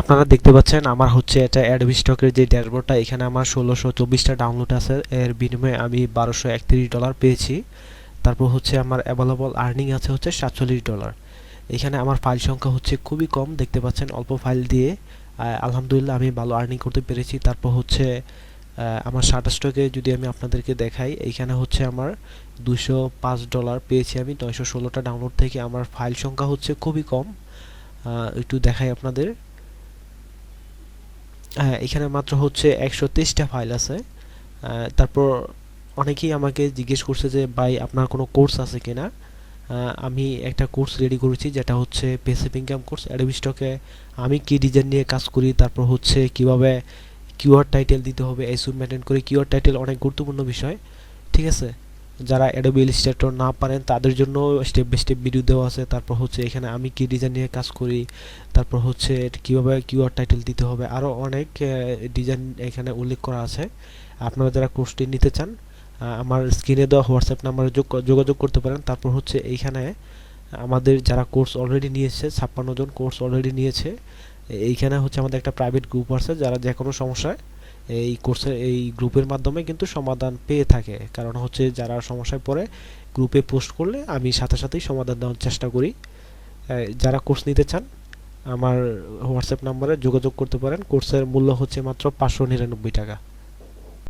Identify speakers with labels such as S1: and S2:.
S1: আপনারা দেখতে পাচ্ছেন, আমার হচ্ছে এটা অ্যাডবি স্টকের যে ড্যাশবোর্ডটা এখানে আমার ষোলোশো চব্বিশটা ডাউনলোড আছে। এর বিনিময়ে আমি বারোশো একত্রিশ ডলার পেয়েছি। তারপর হচ্ছে আমার অ্যাভেলেবল আর্নিং আছে হচ্ছে সাতচল্লিশ ডলার। এখানে আমার ফাইল সংখ্যা হচ্ছে খুবই কম, দেখতে পাচ্ছেন অল্প ফাইল দিয়ে। আলহামদুলিল্লাহ আমি ভালো আর্নিং করতে পেরেছি। তারপর হচ্ছে আমার শাটার স্টকে যদি আমি আপনাদেরকে দেখাই এইখানে হচ্ছে আমার দুশো পাঁচ ডলার পেয়েছি আমি। নয়শো ষোলোটা ডাউনলোড থেকে আমার ফাইল সংখ্যা হচ্ছে খুবই কম। একটু দেখাই আপনাদের। এখানে মাত্র হচ্ছে একশো তেইশটা ফাইল আছে। তারপর অনেকেই আমাকে জিজ্ঞেস করছে যে, ভাই, আপনার কোনো কোর্স আছে কিনা? আমি একটা কোর্স রেডি করেছি, যেটা হচ্ছে পেসিভ ইনকাম কোর্স অ্যাডোবি স্টকে আমি কি ডিজাইন নিয়ে কাজ করি, তারপর হচ্ছে কীভাবে কিওয়ার্ড টাইটেল দিতে হবে এসইও মেনটেন করে কিওয়ার্ড টাইটেল অনেক গুরুত্বপূর্ণ বিষয়, ঠিক আছে? যারা অ্যাডোবি ইলিস্ট্রেটর না পারেন, তাদের জন্য স্টেপ বাই স্টেপ ভিডিও দেওয়া আছে। তারপর হচ্ছে এখানে আমি কি ডিজাইন নিয়ে কাজ করি, তারপর হচ্ছে কীভাবে কিউআর টাইটেল দিতে হবে আরও অনেক ডিজাইন এখানে উল্লেখ করা আছে। আপনারা যারা কোর্সটি নিতে চান আমার স্ক্রিনে দেওয়া হোয়াটসঅ্যাপ নাম্বারে যোগাযোগ করতে পারেন। তারপর হচ্ছে এইখানে আমাদের যারা কোর্স অলরেডি নিয়েছে, ছাপ্পান্ন জন কোর্স অলরেডি নিয়েছে, এইখানে হচ্ছে আমাদের একটা প্রাইভেট গ্রুপ আছে, যারা যে কোনো সমস্যায় এই কোর্সের এই গ্রুপের মাধ্যমে কিন্তু সমাধান পেয়ে থাকে। কারণ হচ্ছে যারা সমস্যায় পড়ে গ্রুপে পোস্ট করলে আমি সাথে সাথেই সমাধান দেওয়ার চেষ্টা করি। যারা কোর্স নিতে চান, আমার হোয়াটসঅ্যাপ নাম্বারে যোগাযোগ করতে পারেন। কোর্সের মূল্য হচ্ছে মাত্র পাঁচশো নিরানব্বই টাকা।